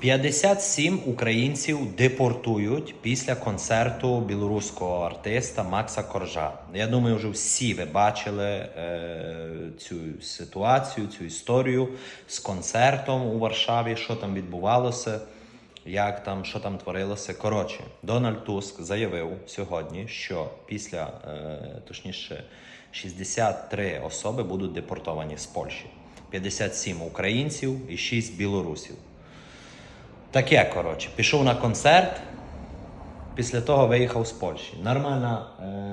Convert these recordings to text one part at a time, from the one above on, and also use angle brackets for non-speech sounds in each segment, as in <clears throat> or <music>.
57 українців депортують після концерту білоруського артиста Макса Коржа. Я думаю, вже всі ви бачили е, цю ситуацію, цю історію з концертом у Варшаві, що там відбувалося, як там, що там творилося. Коротше, Дональд Туск заявив сьогодні, що після, е, точніше, 63 особи будуть депортовані з Польщі. 57 українців і 6 білорусів. Таке, коротше, пішов на концерт, після того виїхав з Польщі. Нормальна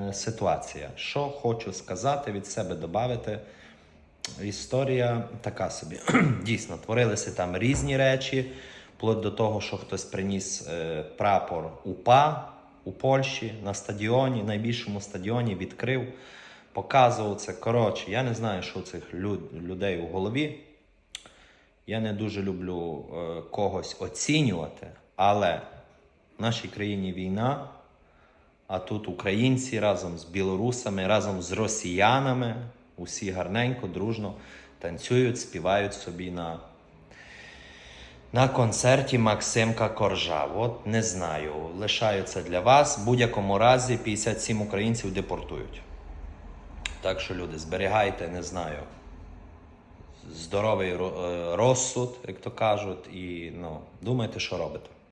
е, ситуація. Що хочу сказати, від себе додати. Історія така собі. <clears throat> Дійсно, творилися там різні речі, вплоть до того, що хтось приніс е, прапор УПА у Польщі на стадіоні, найбільшому стадіоні відкрив, показував це. Коротше, я не знаю, що у цих люд- людей у голові. Я не дуже люблю е, когось оцінювати, але в нашій країні війна, а тут українці разом з білорусами, разом з росіянами, усі гарненько, дружно танцюють, співають собі на, на концерті Максимка Коржа. От не знаю, лишаю це для вас. В будь-якому разі 57 українців депортують. Так що, люди, зберігайте, не знаю здоровий ро- е, розсуд, як то кажуть, і ну, думайте, що робите.